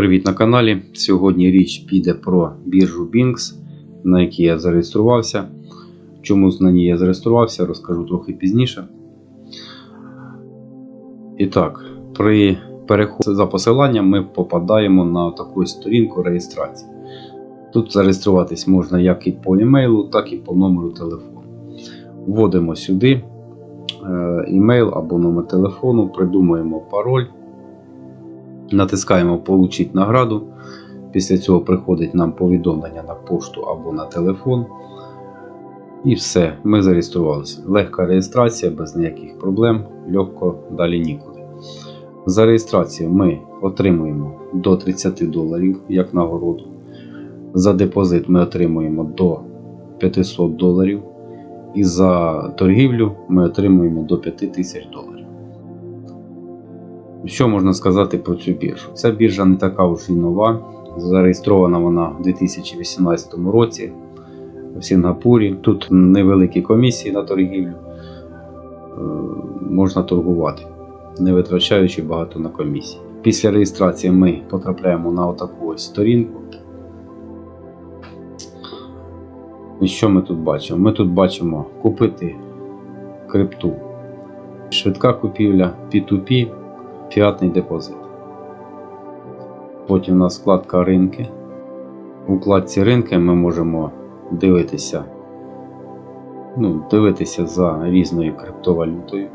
Привіт на каналі. Сьогодні річ піде про біржу Binx, на якій я зареєструвався. Чому на ній я зареєструвався, розкажу трохи пізніше. І так, при переході за посиланням ми попадаємо на таку сторінку реєстрації. Тут зареєструватись можна як і по емейлу, так і по номеру телефону. Вводимо сюди е, імейл або номер телефону, придумуємо пароль. Натискаємо Получить награду. Після цього приходить нам повідомлення на пошту або на телефон. І все, ми зареєструвалися. Легка реєстрація, без ніяких проблем, легко далі нікуди. За реєстрацію ми отримуємо до 30 доларів як нагороду. За депозит ми отримуємо до 500 доларів. І за торгівлю ми отримуємо до 5000 доларів. Що можна сказати про цю біржу? Ця біржа не така вже й нова. Зареєстрована вона в 2018 році в Сінгапурі. Тут невеликі комісії на торгівлю. Е, Можна торгувати, не витрачаючи багато на комісії. Після реєстрації ми потрапляємо на отаку ось сторінку. І що ми тут бачимо? Ми тут бачимо купити крипту. Швидка купівля, P2P, фіатний депозит. Потім у нас вкладка ринки. У вкладці ринки ми можемо дивитися, ну, дивитися за різною криптовалютою,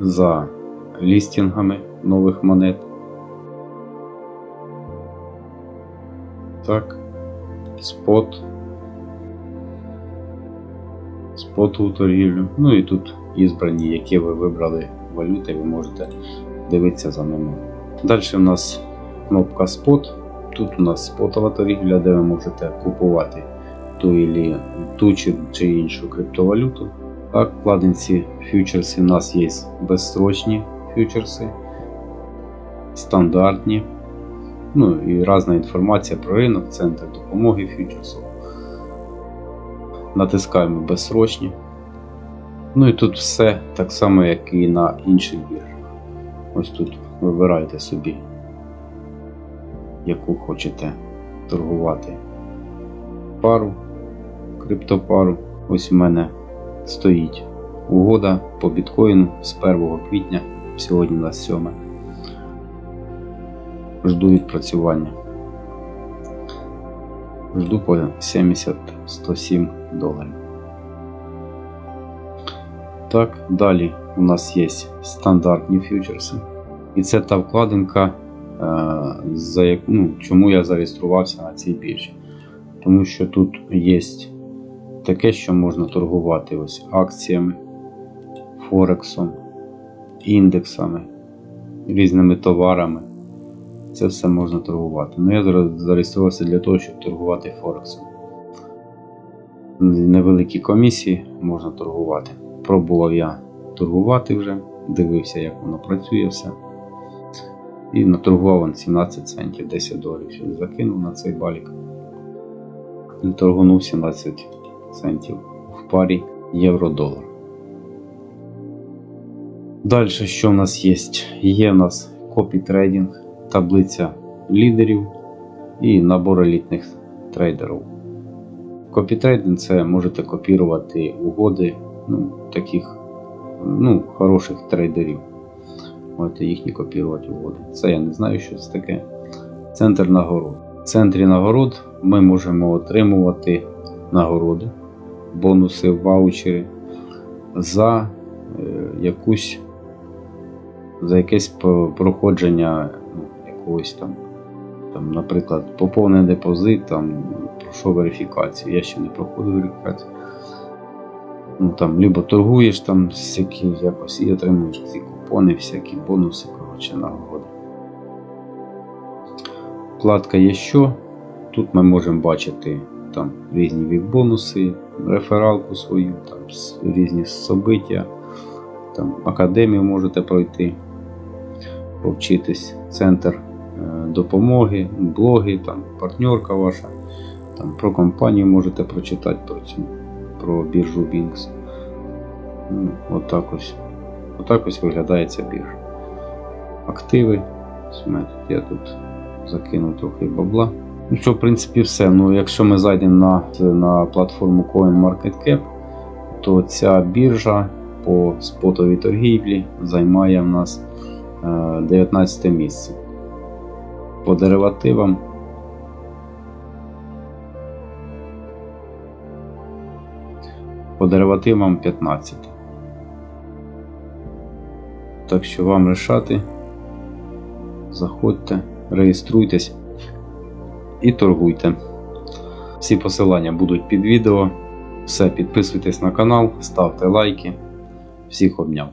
за лістінгами нових монет. Так, спот. Споту торгівлю. Ну і тут ізбрані, які ви вибрали валюти, ви можете дивитися за ними. Далі у нас кнопка спот. Тут у нас спотова торгівля, де ви можете купувати ту, ілі, ту чи, іншу криптовалюту. Так, вкладинці фьючерси у нас є безстрочні фьючерси, стандартні. Ну і різна інформація про ринок, центр допомоги фьючерсу. Натискаємо безсрочні. Ну і тут все так само, як і на інших біржах. Ось тут вибираєте собі, яку хочете торгувати пару, криптопару. Ось у мене стоїть угода по біткоїну з 1 квітня, сьогодні на 7. Жду відпрацювання. Жду по 70-107 доларів. Так, далі у нас є стандартні фьючерси. І це та вкладинка, е, за яку, ну, чому я зареєструвався на цій біржі. Тому що тут є таке, що можна торгувати ось акціями, Форексом, індексами, різними товарами. Це все можна торгувати. Ну, я зараз зареєструвався для того, щоб торгувати Форексом. Невеликі комісії можна торгувати. Пробував я торгувати вже, дивився, як воно працює все. І наторгував он 17 центів, 10 доларів сюди закинув на цей балік. Торгунув 17 центів в парі євро-долар. Далі, що в нас є? Є в нас копі трейдинг, таблиця лідерів і набор елітних трейдерів. Копітрейдинг це можете копірувати угоди ну, таких ну, хороших трейдерів. Можете їхні копірувати угоди. Це я не знаю, що це таке. Центр нагород. В центрі нагород ми можемо отримувати нагороди, бонуси, ваучери за е, якусь за якесь проходження якогось там, там, наприклад, поповнений депозит, там, пройшов верифікацію. Я ще не проходив верифікацію. Ну, там, либо торгуєш там всякі якось і отримуєш ці купони, всякі бонуси, коротше, нагороди. Вкладка є що. Тут ми можемо бачити там різні віп-бонуси, рефералку свою, там різні собиття, там академію можете пройти, повчитись, центр допомоги, блоги, там партнерка ваша, там про компанію можете прочитати про цю, про біржу Binx. Ну, Отак ось. Отак ось виглядає ця біржа. Активи, Я тут закинув трохи бабла. Ну що, в принципі, все. Ну, якщо ми зайдемо на, на платформу CoinMarketCap, то ця біржа по спотовій торгівлі займає в нас е, 19 місце. По деривативам по деривативам 15. Так що вам рішати. Заходьте, реєструйтесь і торгуйте. Всі посилання будуть під відео. Все, підписуйтесь на канал, ставте лайки. Всіх обняв.